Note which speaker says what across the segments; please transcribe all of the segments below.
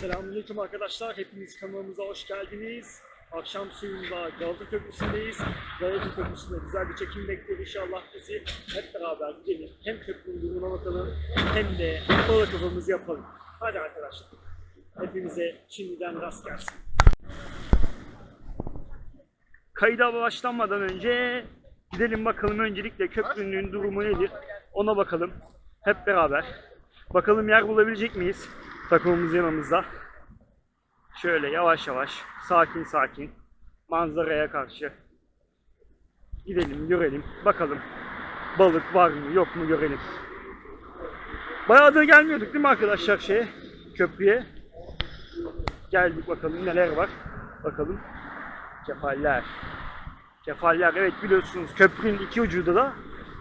Speaker 1: Selamünaleyküm arkadaşlar. Hepiniz kanalımıza hoş geldiniz. Akşam suyunda Galata Köprüsü'ndeyiz. Galata Köprüsü'nde güzel bir çekim bekliyor inşallah bizi. Hep beraber gidelim. Hem köprünün durumuna bakalım hem de balık avımızı yapalım. Hadi arkadaşlar. Hepinize şimdiden rast gelsin. Kayda başlanmadan önce gidelim bakalım öncelikle köprünün durumu nedir ona bakalım. Hep beraber. Bakalım yer bulabilecek miyiz? Takımımız yanımızda. Şöyle yavaş yavaş, sakin sakin, manzaraya karşı gidelim, görelim, bakalım. Balık var mı, yok mu görelim. Bayağıdır gelmiyorduk değil mi arkadaşlar şeye, köprüye? Geldik bakalım neler var. Bakalım. Kefaller. Kefaller evet biliyorsunuz köprünün iki ucunda da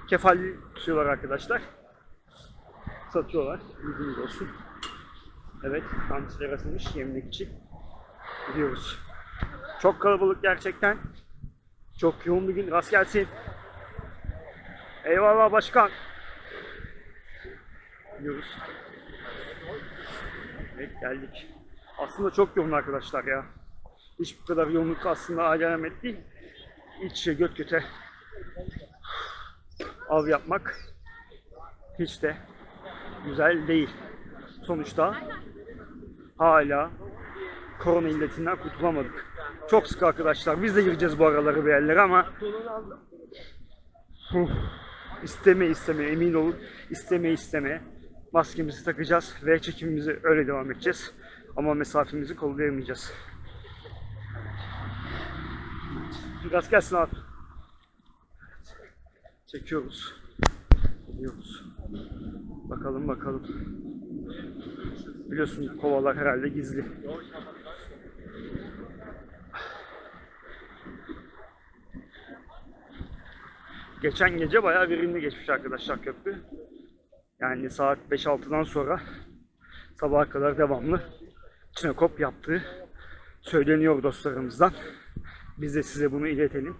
Speaker 1: kefal tutuyorlar arkadaşlar. Satıyorlar. Bilginiz olsun. Evet, kantiler asılmış yemlik için. Gidiyoruz. Çok kalabalık gerçekten. Çok yoğun bir gün. Rast gelsin. Eyvallah başkan. Gidiyoruz. Evet geldik. Aslında çok yoğun arkadaşlar ya. Hiç bu kadar yoğunluk aslında alamet değil. İç göt göte av yapmak hiç de güzel değil. Sonuçta hala korona illetinden kurtulamadık. Çok sık arkadaşlar. Biz de gireceğiz bu araları bir yerlere ama isteme isteme emin olun isteme isteme maskemizi takacağız ve çekimimizi öyle devam edeceğiz. Ama mesafemizi kollayamayacağız. Gaz gelsin abi. Çekiyoruz. Gidiyoruz. Bakalım bakalım. Biliyorsun kovalar herhalde gizli. Geçen gece bayağı verimli geçmiş arkadaşlar köprü. Yani saat 5-6'dan sonra sabaha kadar devamlı çinekop yaptığı söyleniyor dostlarımızdan. Biz de size bunu iletelim.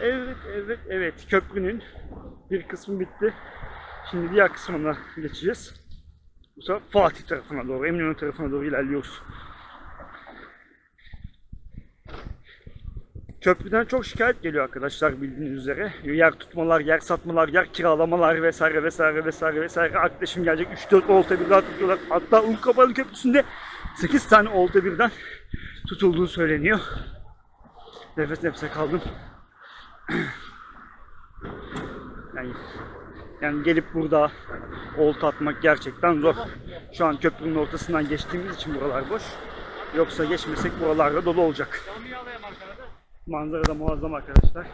Speaker 1: Evet, evet, evet. Köprünün bir kısmı bitti. Şimdi diğer kısmına geçeceğiz. Bu sefer Fatih tarafına doğru, Eminönü tarafına doğru ilerliyoruz. Köprüden çok şikayet geliyor arkadaşlar bildiğiniz üzere. Yer tutmalar, yer satmalar, yer kiralamalar vesaire vesaire vesaire vesaire. Arkadaşım gelecek 3-4 olta birden tutuyorlar. Hatta Unkabalı Köprüsü'nde 8 tane olta birden tutulduğu söyleniyor. Nefes nefese kaldım. Yani, yani gelip burada olta atmak gerçekten zor. Şu an köprünün ortasından geçtiğimiz için buralar boş. Yoksa geçmesek buralarda dolu olacak. Manzara da muazzam arkadaşlar.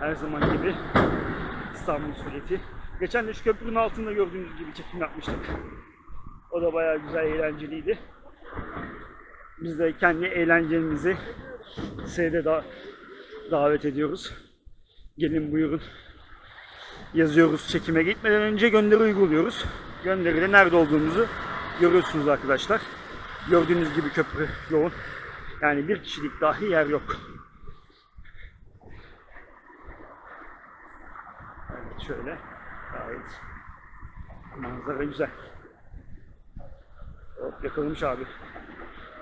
Speaker 1: Her zaman gibi İstanbul sureti. Geçen de şu köprünün altında gördüğünüz gibi çekim yapmıştık. O da bayağı güzel, eğlenceliydi. Biz de kendi eğlencemizi de da davet ediyoruz. Gelin buyurun. Yazıyoruz çekime gitmeden önce gönderi uyguluyoruz. Gönderide nerede olduğumuzu görüyorsunuz arkadaşlar. Gördüğünüz gibi köprü yoğun. Yani bir kişilik dahi yer yok. Evet şöyle gayet manzara güzel. Hop yakalamış abi.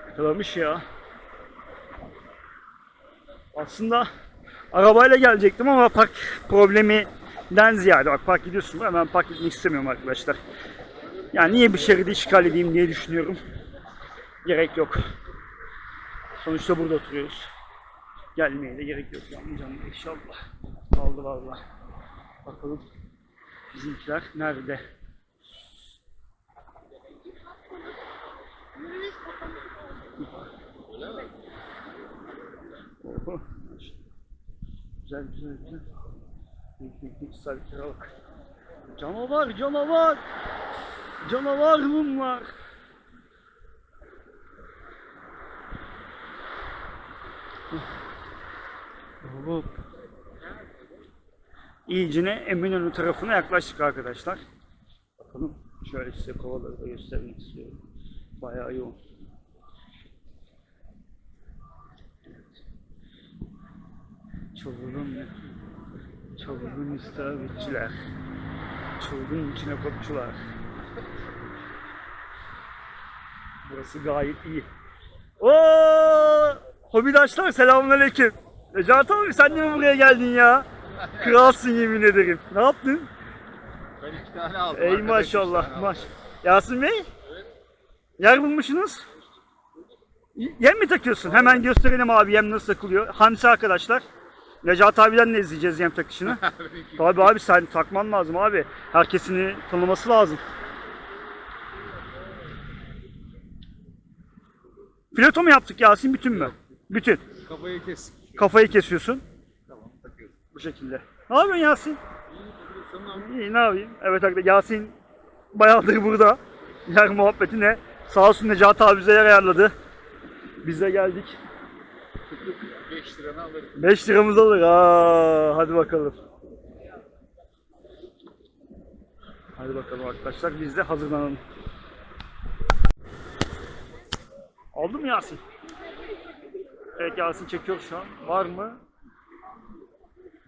Speaker 1: Yakalamış ya. Aslında arabayla gelecektim ama park probleminden ziyade bak park gidiyorsun hemen park etmek istemiyorum arkadaşlar. Yani niye bir şeridi işgal edeyim diye düşünüyorum. Gerek yok. Sonuçta burada oturuyoruz. Gelmeye de gerek yok yani canım inşallah. Aldı vallahi. Bakalım bizimkiler nerede? Oho. Güzel güzel güzel. Sarıklara bak. Canavar canavar. Canavar bunlar. Hop. İyicine Eminönü tarafına yaklaştık arkadaşlar. Bakalım şöyle size kovaları da göstermek istiyorum. Bayağı yoğun. Çılgın, çılgın istavritçiler. Çılgın içine kopçular. Burası gayet iyi. Oo! Hobidaşlar selamünaleyküm. Necat abi sen mi buraya geldin ya? Kralsın yemin ederim. Ne yaptın?
Speaker 2: Ben iki tane aldım.
Speaker 1: Ey
Speaker 2: arkadaş
Speaker 1: maşallah. Maş. Yasin Bey? Yer bulmuşsunuz. Yem mi takıyorsun? Hemen gösterelim abi yem nasıl takılıyor. Hamsi arkadaşlar. Necat abiden de izleyeceğiz yem takışını. Tabii abi sen takman lazım abi. Herkesini tanıması lazım. Fileto mu yaptık Yasin bütün mü? Bütün.
Speaker 2: Kafayı kes.
Speaker 1: Kafayı kesiyorsun
Speaker 2: Tamam takıyoruz.
Speaker 1: bu şekilde. Ne yapıyorsun Yasin?
Speaker 2: Tamam.
Speaker 1: İyi ne yapayım? Evet arkadaşlar Yasin bayağıdır burada. Yer muhabbetine. Sağ olsun Necat abi bize yer ayarladı. Biz de geldik.
Speaker 2: 5 liranı alırım.
Speaker 1: 5 liramız alır. Aa, hadi bakalım. Hadi bakalım arkadaşlar biz de hazırlanalım. Oldu mu Yasin? Evet Yasin çekiyor şu an. Var mı?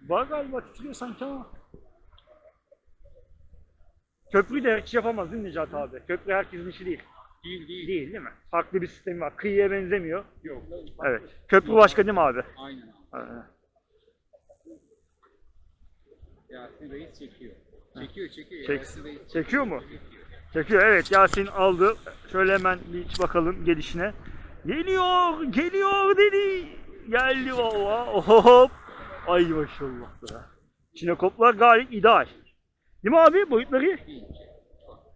Speaker 1: Var galiba titriyor sanki ama. Köprüyü de herkes yapamaz değil mi Necat abi? Köprü herkesin işi değil.
Speaker 2: Değil değil.
Speaker 1: Değil değil mi? Farklı bir sistemi var. Kıyıya benzemiyor.
Speaker 2: Yok.
Speaker 1: Evet. Köprü başka değil mi abi?
Speaker 2: Aynen abi. Yasin Reis çekiyor. Çekiyor çekiyor.
Speaker 1: Çek-
Speaker 2: Yasin Reis
Speaker 1: çekiyor mu?
Speaker 2: Çekiyor.
Speaker 1: Çekiyor evet Yasin aldı. Şöyle hemen bir bakalım gelişine. Geliyor, geliyor dedi. Geldi valla. Hop. Ay maşallah be. Çinekoplar gayet ideal. Değil mi abi boyutları?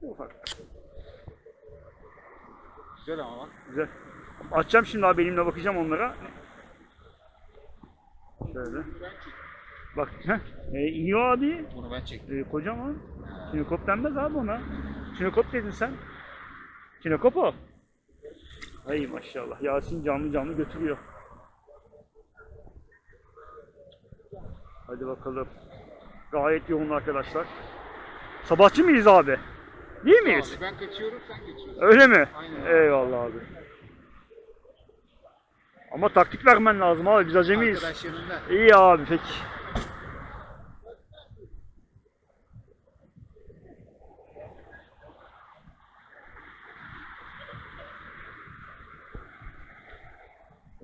Speaker 1: Ufak.
Speaker 2: Güzel ama bak.
Speaker 1: Güzel. Açacağım şimdi abi benimle bakacağım onlara. Şöyle. Bak. Heh. E, iniyor abi.
Speaker 2: Bunu ben çektim.
Speaker 1: E, kocaman. Çinekop denmez abi ona. Çinekop dedin sen. Çinekop o. Ay maşallah. Yasin canlı canlı götürüyor. Hadi bakalım. Gayet yoğun arkadaşlar. Sabahçı mıyız abi? Değil miyiz?
Speaker 2: Abi ben kaçıyorum sen geçiyorsun.
Speaker 1: Öyle mi?
Speaker 2: Aynen.
Speaker 1: Eyvallah abi. Ama taktik vermen lazım abi. Biz acemiyiz.
Speaker 2: Arkadaş yanında.
Speaker 1: İyi abi peki.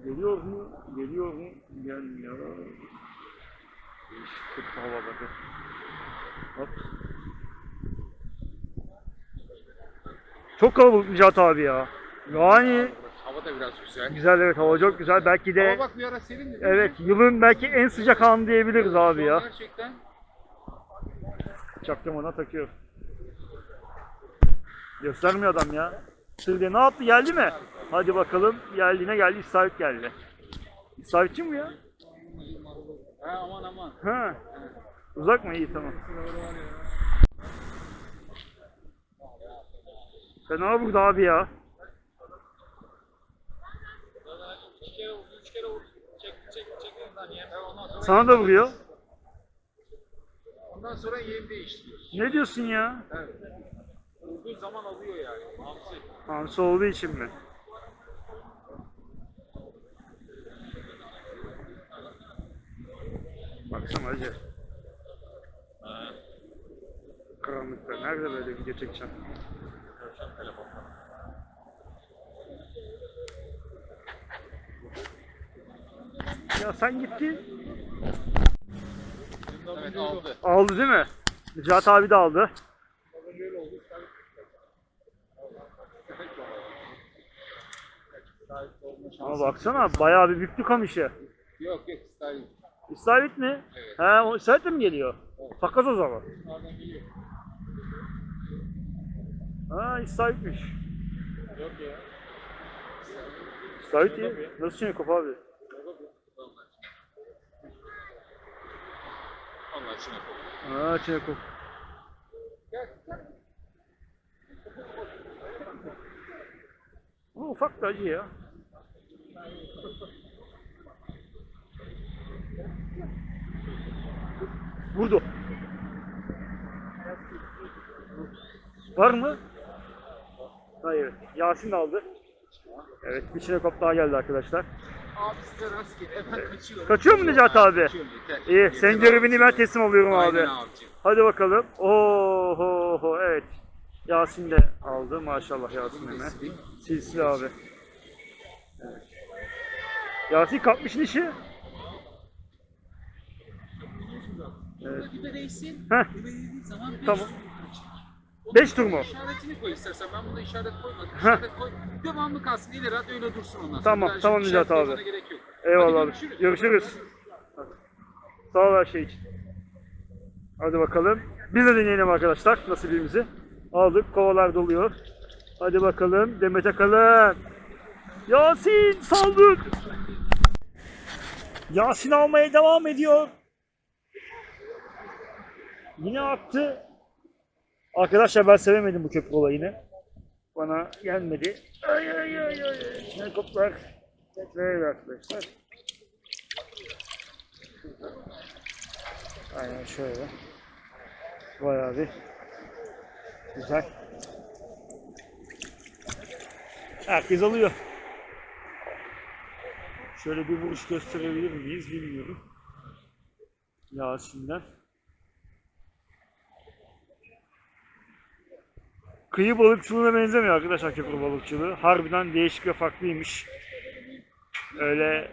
Speaker 1: Geliyor mu? Geliyor mu? Gelmiyor. Değişik havada. Hop. Çok kalabalık Nicat abi ya. Yani
Speaker 2: Hava da biraz güzel.
Speaker 1: güzel evet hava çok güzel. Belki de
Speaker 2: Ama bak bir ara serin de.
Speaker 1: Evet, yılın belki en sıcak anı diyebiliriz abi ya.
Speaker 2: Gerçekten.
Speaker 1: Çaktırmadan takıyor. Göstermiyor adam ya. Sırdı ne yaptı geldi mi? Hadi bakalım geldiğine geldi İstavrit geldi. İstavritçi mi ya?
Speaker 2: Ha aman aman.
Speaker 1: Ha. Uzak mı? İyi tamam. Ya.
Speaker 2: İki kere vurdu, üç kere vurdu. Çek, çek, çek ondan yem. Ondan sonra,
Speaker 1: Sana da vuruyor.
Speaker 2: ondan sonra yem değiştiriyor.
Speaker 1: Ne diyorsun ya?
Speaker 2: Evet. Vurduğu zaman alıyor yani. Hamsi.
Speaker 1: Hamsi olduğu için mi? Baksana acı. Karanlıkta. Nerede böyle video çekeceğim? Ya sen gittin.
Speaker 2: Evet aldı.
Speaker 1: Aldı değil mi? Nihat abi de aldı. Ama baksana bayağı bir büyüklük kamışı.
Speaker 2: Yok yok ister.
Speaker 1: İstavrit mi?
Speaker 2: Evet.
Speaker 1: He, o de mi geliyor? Takas o zaman.
Speaker 2: Nereden geliyor?
Speaker 1: Ha, İstavritmiş.
Speaker 2: Yok ya.
Speaker 1: İstavrit iyi. Nasıl şimdi kafa abi?
Speaker 2: Allah aşkına.
Speaker 1: Ha, Çinekop. Ama ufak da acı ya. Vurdu. Var mı? Hayır. Yasin de aldı. Evet, bir Çinekop daha geldi arkadaşlar.
Speaker 2: Abi size rastgele hemen kaçıyorum.
Speaker 1: Kaçıyor mu Necati abi?
Speaker 2: Kaçıyorum, yeter.
Speaker 1: İyi,
Speaker 2: Yeter
Speaker 1: senin
Speaker 2: abi.
Speaker 1: görevini ben teslim alıyorum abi.
Speaker 2: Aynen abicim.
Speaker 1: Hadi bakalım. Oho evet. Yasin de aldı maşallah Yasin Eme. Silsile abi. Evet. Yasin kapmışsın işi.
Speaker 2: Burada dibe değsin.
Speaker 1: Heh.
Speaker 2: Dibe zaman
Speaker 1: Tamam.
Speaker 2: Tur kaçır. O
Speaker 1: Beş
Speaker 2: zaman
Speaker 1: tur mu?
Speaker 2: İşaretini koy istersen. Ben burada işaret koymadım.
Speaker 1: Heh.
Speaker 2: İşaret koy. Devamlı kalsın. İleri at öyle dursun ondan sonra.
Speaker 1: Tamam,
Speaker 2: daha
Speaker 1: tamam Necati
Speaker 2: işaret
Speaker 1: abi.
Speaker 2: Gerek yok.
Speaker 1: Eyvallah abi. Görüşürüz. Sağ ol her şey için. Hadi bakalım. Biz de deneyelim arkadaşlar nasibimizi. Aldık. Kovalar doluyor. Hadi bakalım. Demet Akalın. Yasin saldır. Yasin almaya devam ediyor. Yine attı. Arkadaşlar ben sevemedim bu köprü olayını. Bana gelmedi. Ay ay ay ay. Helikopter. Tekrar arkadaşlar. Aynen şöyle. Bayağı bir güzel. Herkes alıyor. Şöyle bir vuruş gösterebilir miyiz bilmiyorum. Yasin'den. Kıyı balıkçılığına benzemiyor arkadaşlar köprü balıkçılığı. Harbiden değişik ve farklıymış. Öyle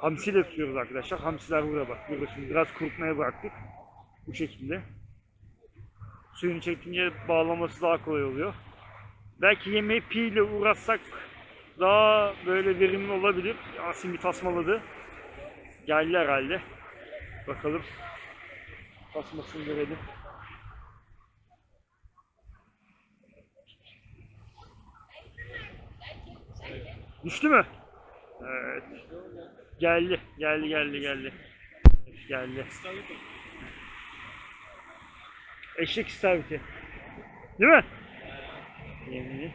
Speaker 1: hamsiyle tutuyoruz arkadaşlar. Hamsiler burada bak. Görüyorsunuz biraz kurutmaya bıraktık. Bu şekilde. Suyunu çekince bağlaması daha kolay oluyor. Belki yemeği pi ile uğraşsak daha böyle verimli olabilir. Yasin bir tasmaladı. Geldi herhalde. Bakalım. Tasmasını görelim. Düştü mü? Evet. Geldi, geldi, geldi, geldi. Evet, geldi. Eşek istavriti. Değil mi? Yemini.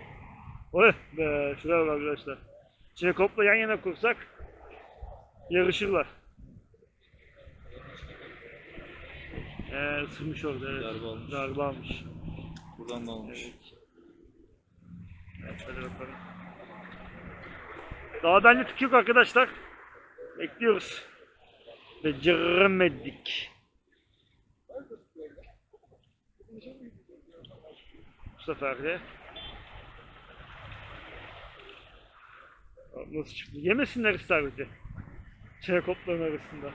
Speaker 1: Oy be, şuraya bak arkadaşlar. Çinekop'la yan yana kursak yarışırlar. Ee, ısırmış orada evet.
Speaker 2: Darbe almış.
Speaker 1: Darbe almış.
Speaker 2: Buradan da olmuş.
Speaker 1: Evet, hadi bakalım. Daha bence tık arkadaşlar. Bekliyoruz. Beceremedik. Bu sefer de Nasıl çıktı? Yemesinler istavriti. Çinekopların arasında.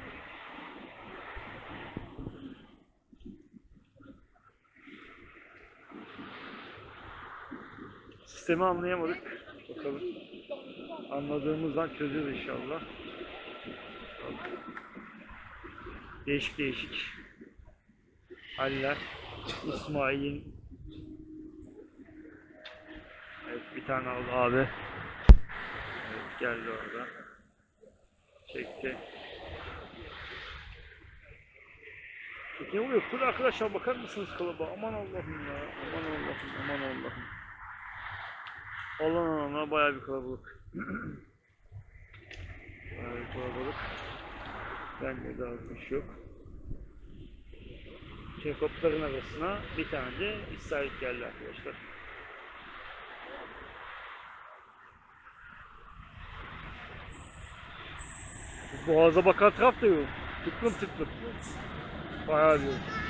Speaker 1: Sistemi anlayamadık. Bakalım. Anladığımızdan çözeceğiz inşallah. Değişik değişik haller. İsmail'in Evet bir tane aldı abi. Evet geldi orada. Çekti. Ne oluyor? Kul arkadaşlar bakar mısınız kalıba? Aman Allah'ım ya. Aman Allah'ım. Aman Allah'ım. Allah Allah bayağı bir kalabalık. Bayağı kalabalık. Ben de daha kuş yok. Çekopların arasına bir tane de İsrail geldi arkadaşlar. Boğaza bakan taraf da yok. Tıklım tıklım. Bayağı bir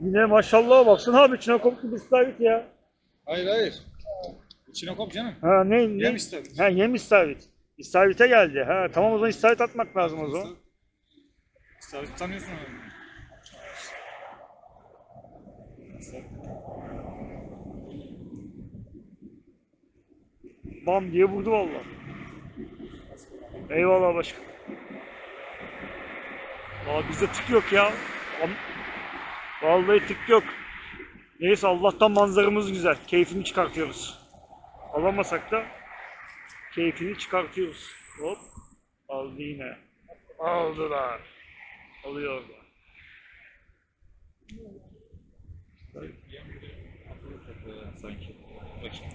Speaker 1: Yine maşallah baksana abi içine koptu bir istavrit ya.
Speaker 2: Hayır hayır. İçine kop canım.
Speaker 1: Ha ne? ne?
Speaker 2: Yem istavrit.
Speaker 1: Ha yem istavrit. İstavrite geldi. Ha tamam o zaman istavrit atmak lazım o zaman.
Speaker 2: İstavrit tanıyorsun onu.
Speaker 1: Bam diye vurdu valla. Eyvallah başkan. Aa bizde tık yok ya. Vallahi tık yok. Neyse Allah'tan manzaramız güzel. Keyfini çıkartıyoruz. Alamasak da keyfini çıkartıyoruz. Hop. Aldı yine. Aldılar. Alıyorlar.
Speaker 2: Sanki. Bakayım.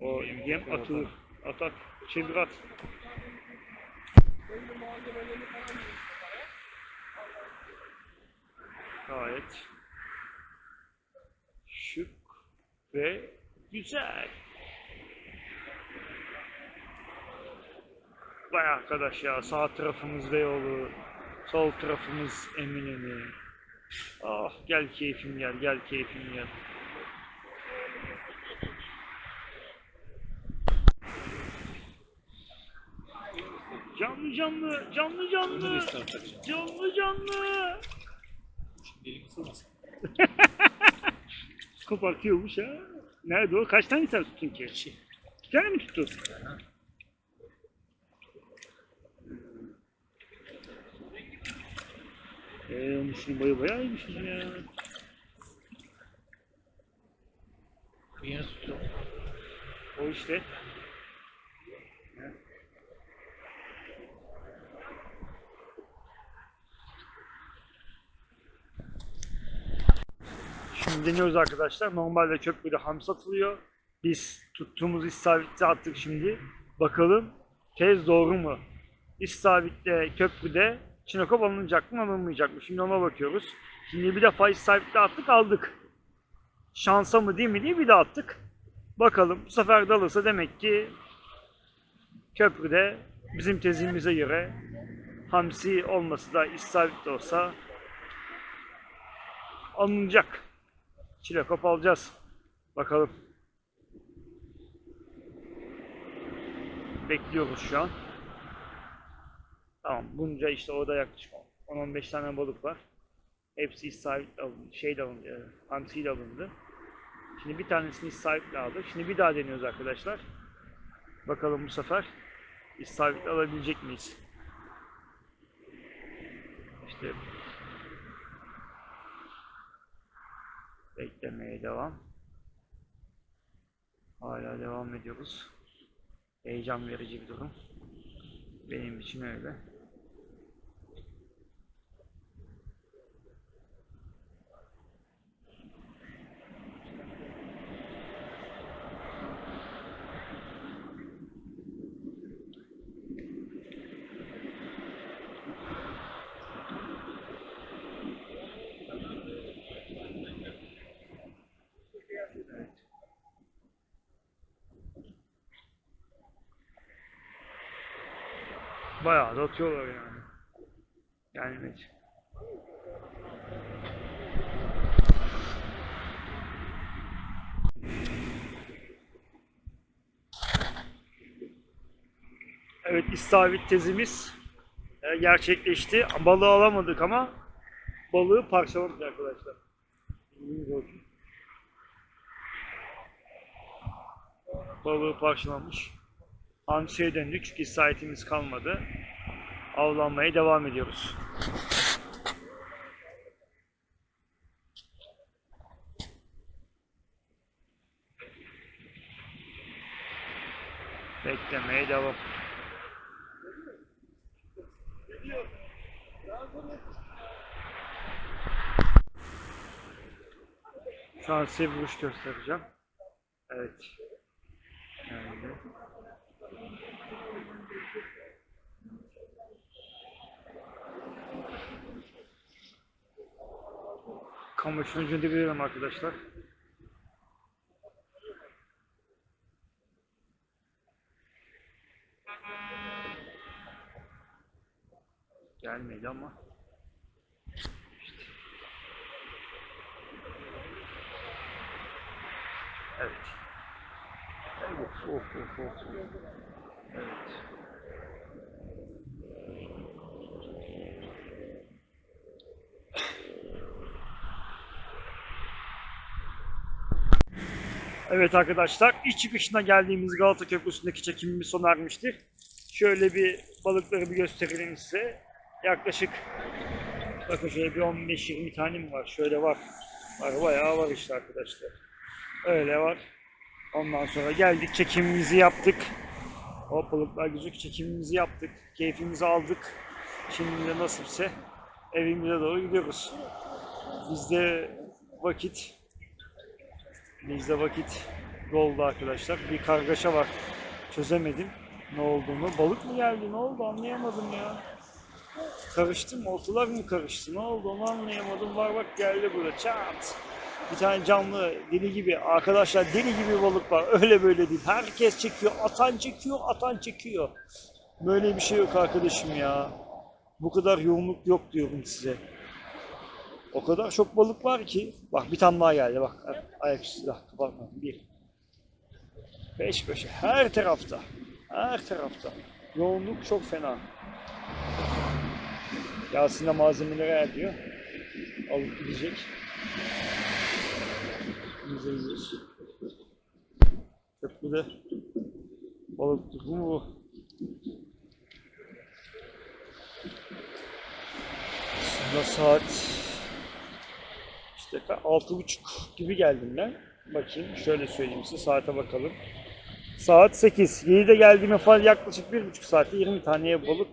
Speaker 1: O yem atılır. At at. Çevir at. Gayet şık ve güzel. Vay arkadaş ya sağ tarafımız Beyoğlu, sol tarafımız Eminönü. Ah gel keyfim gel, gel keyfim gel. Canlı canlı, canlı canlı, canlı
Speaker 2: elim ısırmasın.
Speaker 1: Kopartıyormuş ha. Nerede o? Kaç tane sen tuttun ki?
Speaker 2: İki.
Speaker 1: Bir tane mi tuttun? Eee onun için boyu bayağı iyiymişiz ya.
Speaker 2: Yine tuttum.
Speaker 1: O işte. Şimdi deniyoruz arkadaşlar. Normalde köprüde ham satılıyor. Biz tuttuğumuz istavritte attık şimdi. Bakalım tez doğru mu? İstavritte köprüde çinekop alınacak mı alınmayacak mı? Şimdi ona bakıyoruz. Şimdi bir defa istavritte attık aldık. Şansa mı değil mi diye bir de attık. Bakalım bu sefer de alırsa demek ki köprüde bizim tezimize göre hamsi olması da istavrit olsa alınacak. Çilekop alacağız. Bakalım. Bekliyoruz şu an. Tamam bunca işte orada yaklaşık 10-15 tane balık var. Hepsi istavrit alındı, şey de alındı, e, alındı. Şimdi bir tanesini istavritle aldık. Şimdi bir daha deniyoruz arkadaşlar. Bakalım bu sefer istavritle alabilecek miyiz? İşte beklemeye devam. Hala devam ediyoruz. Heyecan verici bir durum. Benim için öyle. Evet. Bayağı da atıyorlar yani. Yani evet. Evet istavrit tezimiz e, gerçekleşti. Balığı alamadık ama balığı parçaladık arkadaşlar. Balığı parçalanmış. Hamsiye döndük çünkü saatimiz kalmadı. Avlanmaya devam ediyoruz. Beklemeye devam. Şu an size vuruş göstereceğim. Evet. Yani. Kamışın ucunu biliyorum arkadaşlar. Gelmedi ama. İşte. Evet. Of of of of. Evet. Evet arkadaşlar, iç çıkışına geldiğimiz Galata Köprüsü'ndeki çekimimiz sona ermiştir. Şöyle bir balıkları bir gösterelim size. Yaklaşık bakın şöyle bir 15-20 tane mi var? Şöyle var. Var bayağı var işte arkadaşlar. Öyle var. Ondan sonra geldik çekimimizi yaptık. O balıklar gözük çekimimizi yaptık. Keyfimizi aldık. Şimdi de nasipse evimize doğru gidiyoruz. Bizde vakit Bizde vakit doldu arkadaşlar. Bir kargaşa var. Çözemedim ne olduğunu. Balık mı geldi? Ne oldu? Anlayamadım ya. Karıştı mı? Oltalar mı karıştı? Ne oldu onu anlayamadım. Var bak geldi burada. Çat. Bir tane canlı deli gibi arkadaşlar deli gibi balık var. Öyle böyle değil. Herkes çekiyor. Atan çekiyor. Atan çekiyor. Böyle bir şey yok arkadaşım ya. Bu kadar yoğunluk yok diyorum size. O kadar çok balık var ki. Bak bir tane daha geldi bak. Ayaküstü daha kapatma. Bir. Peş peşe. Her tarafta. Her tarafta. Yoğunluk çok fena. Yasin de malzemeleri ayarlıyor. Alıp gidecek. Yiyoruz. Köprüde balık durumu bu. Aslında saat işte ka- altı buçuk gibi geldim ben. Bakayım şöyle söyleyeyim size saate bakalım. Saat 8. 7'de geldiğime falan yaklaşık bir buçuk saatte 20 taneye balık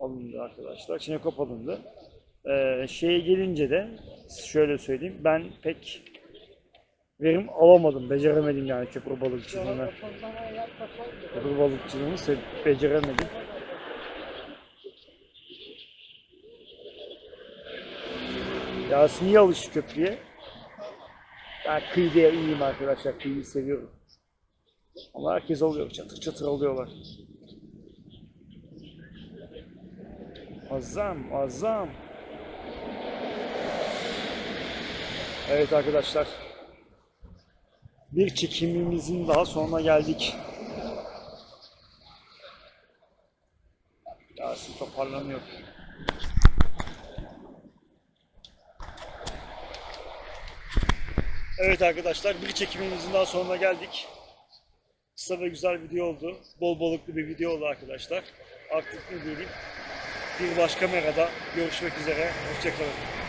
Speaker 1: alındı arkadaşlar. Çinekop alındı. Ee, şeye gelince de şöyle söyleyeyim ben pek verim alamadım. Beceremedim yani köprü balıkçılığını. Köprü balıkçılığını beceremedim. Yasin iyi alıştı köprüye. Ben kıyıya iyiyim arkadaşlar. Kıyıyı seviyorum. Ama herkes alıyor. Çatır çatır alıyorlar. Azam, azam. Evet arkadaşlar. Bir çekimimizin daha sonuna geldik. Yasin toparlanıyor. Evet arkadaşlar bir çekimimizin daha sonuna geldik. Kısa ve güzel video oldu. Bol balıklı bir video oldu arkadaşlar. Artık diyelim. Bir başka merada görüşmek üzere. Hoşçakalın.